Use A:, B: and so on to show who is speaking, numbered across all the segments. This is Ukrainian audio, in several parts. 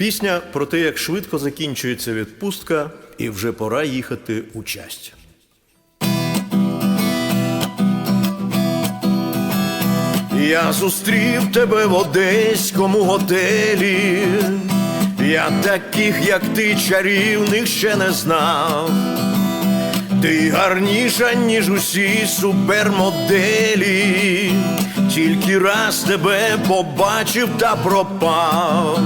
A: Пісня про те, як швидко закінчується відпустка, і вже пора їхати у часть. Я зустрів тебе в одеському готелі. Я таких, як ти, чарівних ще не знав. Ти гарніша, ніж усі супермоделі, тільки раз тебе побачив та пропав.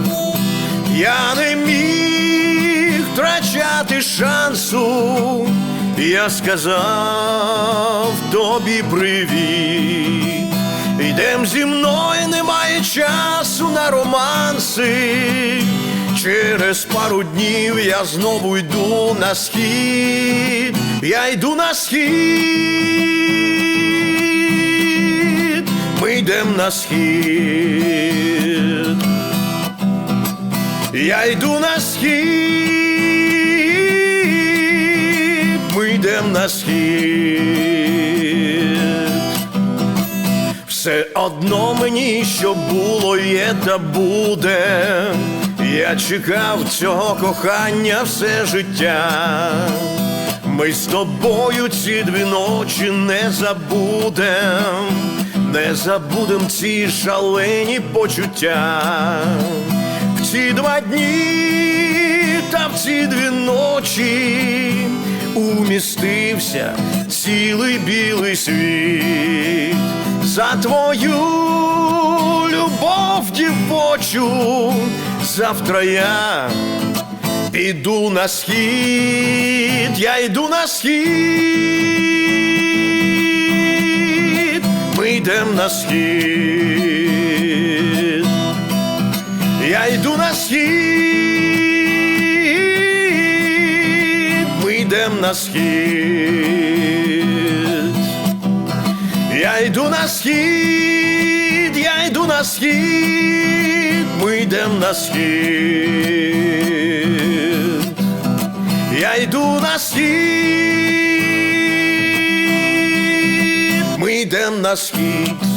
A: Я не міг втрачати шансу, я сказав тобі привіт. Йдем зі мною, немає часу на романси. Через пару днів я знову йду на схід, я йду на схід, ми йдем на схід, я йду на схід, ми йдем на схід. Все одно мені, що було, є та буде. Я чекав цього кохання все життя. Ми з тобою ці дві ночі не забудем, не забудем ці шалені почуття. Ці два дні та в ці дві ночі умістився цілий білий світ за твою любов дівочу. Завтра я піду на схід, я йду на схід, ми йдем на схід, схід, йдем на схід, я йду на схід, я йду на схід, ми йдем на схід, я йду на схід, ми йдем на схід.